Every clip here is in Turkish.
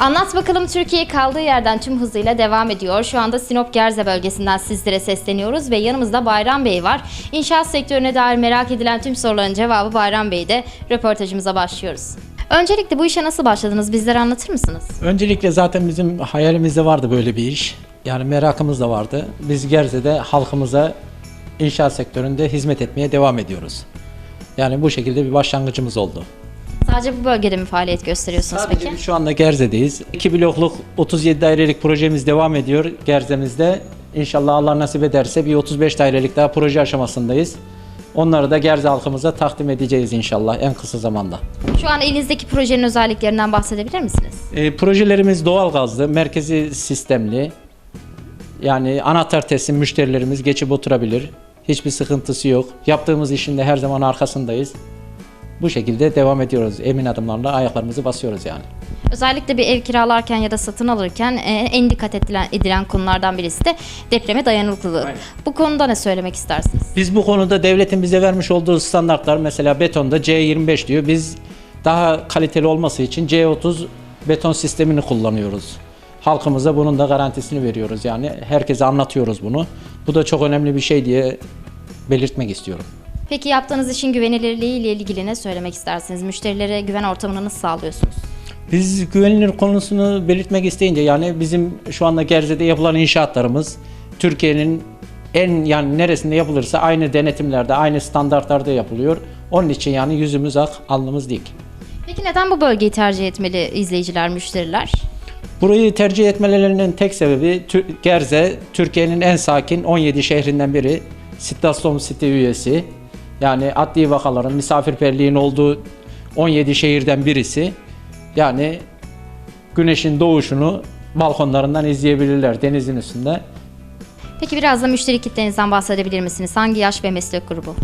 Anlat bakalım Türkiye kaldığı yerden tüm hızıyla devam ediyor. Şu anda Sinop Gerze bölgesinden sizlere sesleniyoruz ve yanımızda Bayram Bey var. İnşaat sektörüne dair merak edilen tüm soruların cevabı Bayram Bey'de. Röportajımıza başlıyoruz. Öncelikle bu işe nasıl başladınız? Bizlere anlatır mısınız? Öncelikle zaten bizim hayalimizde vardı böyle bir iş. Yani merakımız da vardı. Biz Gerze'de halkımıza inşaat sektöründe hizmet etmeye devam ediyoruz. Yani bu şekilde bir başlangıcımız oldu. Sadece bu bölgede mi faaliyet gösteriyorsunuz Sadece peki? biz şu anda Gerze'deyiz. 2 blokluk 37 dairelik projemiz devam ediyor Gerze'mizde. İnşallah Allah nasip ederse bir 35 dairelik daha proje aşamasındayız. Onları da Gerze halkımıza takdim edeceğiz inşallah en kısa zamanda. Şu an elinizdeki projenin özelliklerinden bahsedebilir misiniz? E, projelerimiz doğalgazlı, merkezi sistemli. Yani anahtar teslim müşterilerimiz geçip oturabilir. Hiçbir sıkıntısı yok. Yaptığımız işin de her zaman arkasındayız. Bu şekilde devam ediyoruz. Emin adımlarla ayaklarımızı basıyoruz yani. Özellikle bir ev kiralarken ya da satın alırken e, en dikkat edilen, edilen konulardan birisi de depreme dayanıklılığı. Aynen. Bu konuda ne söylemek istersiniz? Biz bu konuda devletin bize vermiş olduğu standartlar mesela betonda C25 diyor. Biz daha kaliteli olması için C30 beton sistemini kullanıyoruz. Halkımıza bunun da garantisini veriyoruz yani. Herkese anlatıyoruz bunu. Bu da çok önemli bir şey diye belirtmek istiyorum. Peki yaptığınız işin güvenilirliği ile ilgili ne söylemek istersiniz? Müşterilere güven ortamını nasıl sağlıyorsunuz? Biz güvenilir konusunu belirtmek isteyince yani bizim şu anda Gerze'de yapılan inşaatlarımız Türkiye'nin en yani neresinde yapılırsa aynı denetimlerde, aynı standartlarda yapılıyor. Onun için yani yüzümüz ak, alnımız dik. Peki neden bu bölgeyi tercih etmeli izleyiciler, müşteriler? Burayı tercih etmelerinin tek sebebi Gerze, Türkiye'nin en sakin 17 şehrinden biri. Sittastom City üyesi. Yani adli vakaların misafirperliğin olduğu 17 şehirden birisi. Yani güneşin doğuşunu balkonlarından izleyebilirler denizin üstünde. Peki biraz da müşteri kitlenizden bahsedebilir misiniz? Hangi yaş ve meslek grubu?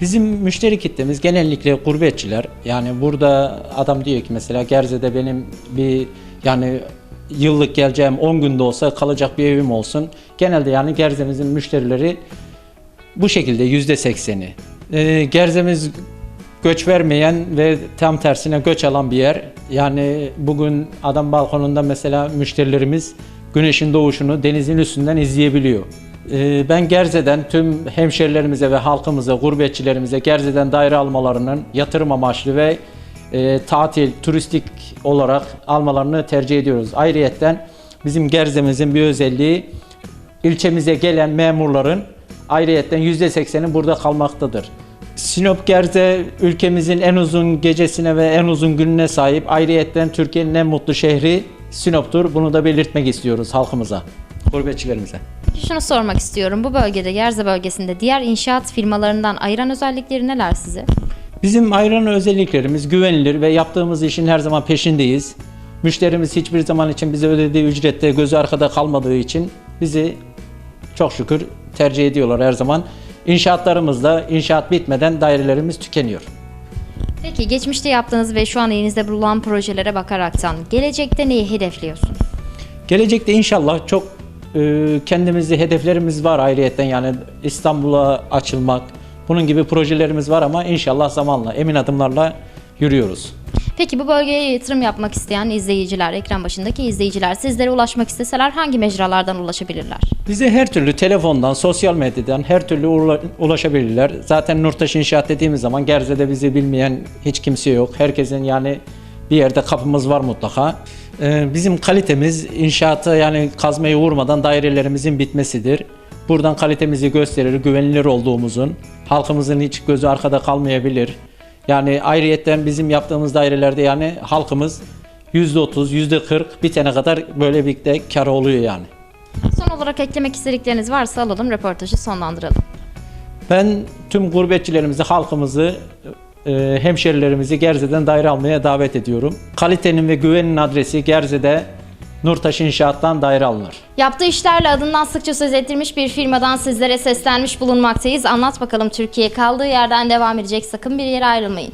Bizim müşteri kitlemiz genellikle gurbetçiler. Yani burada adam diyor ki mesela Gerze'de benim bir yani yıllık geleceğim 10 günde olsa kalacak bir evim olsun. Genelde yani Gerze'mizin müşterileri bu şekilde %80'i. E, Gerzemiz göç vermeyen ve tam tersine göç alan bir yer. Yani bugün adam balkonunda mesela müşterilerimiz güneşin doğuşunu denizin üstünden izleyebiliyor. Ee, ben Gerze'den tüm hemşerilerimize ve halkımıza, gurbetçilerimize Gerze'den daire almalarının yatırım amaçlı ve e, tatil, turistik olarak almalarını tercih ediyoruz. Ayrıyeten bizim Gerze'mizin bir özelliği ilçemize gelen memurların ayrıyetten %80'i burada kalmaktadır. Sinop Gerze ülkemizin en uzun gecesine ve en uzun gününe sahip. Ayrıyetten Türkiye'nin en mutlu şehri Sinop'tur. Bunu da belirtmek istiyoruz halkımıza, gurbetçilerimize. Şunu sormak istiyorum. Bu bölgede, Gerze bölgesinde diğer inşaat firmalarından ayıran özellikleri neler sizi? Bizim ayıran özelliklerimiz güvenilir ve yaptığımız işin her zaman peşindeyiz. Müşterimiz hiçbir zaman için bize ödediği ücrette gözü arkada kalmadığı için bizi çok şükür tercih ediyorlar her zaman. İnşaatlarımızda inşaat bitmeden dairelerimiz tükeniyor. Peki geçmişte yaptığınız ve şu an elinizde bulunan projelere bakaraktan gelecekte neyi hedefliyorsunuz? Gelecekte inşallah çok e, kendimizde hedeflerimiz var ayrıyetten yani İstanbul'a açılmak bunun gibi projelerimiz var ama inşallah zamanla emin adımlarla yürüyoruz. Peki bu bölgeye yatırım yapmak isteyen izleyiciler, ekran başındaki izleyiciler sizlere ulaşmak isteseler hangi mecralardan ulaşabilirler? Bize her türlü telefondan, sosyal medyadan her türlü ula- ulaşabilirler. Zaten Nurtaş İnşaat dediğimiz zaman Gerze'de bizi bilmeyen hiç kimse yok. Herkesin yani bir yerde kapımız var mutlaka. Ee, bizim kalitemiz inşaata yani kazmayı vurmadan dairelerimizin bitmesidir. Buradan kalitemizi gösterir, güvenilir olduğumuzun, halkımızın hiç gözü arkada kalmayabilir. Yani ayrıyetten bizim yaptığımız dairelerde yani halkımız %30, %40 bitene kadar böyle bir de kar oluyor yani. Son olarak eklemek istedikleriniz varsa alalım röportajı sonlandıralım. Ben tüm gurbetçilerimizi, halkımızı, e, hemşerilerimizi Gerze'den daire almaya davet ediyorum. Kalitenin ve güvenin adresi Gerze'de Nurtaş İnşaat'tan daire alınır. Yaptığı işlerle adından sıkça söz ettirmiş bir firmadan sizlere seslenmiş bulunmaktayız. Anlat bakalım Türkiye kaldığı yerden devam edecek. Sakın bir yere ayrılmayın.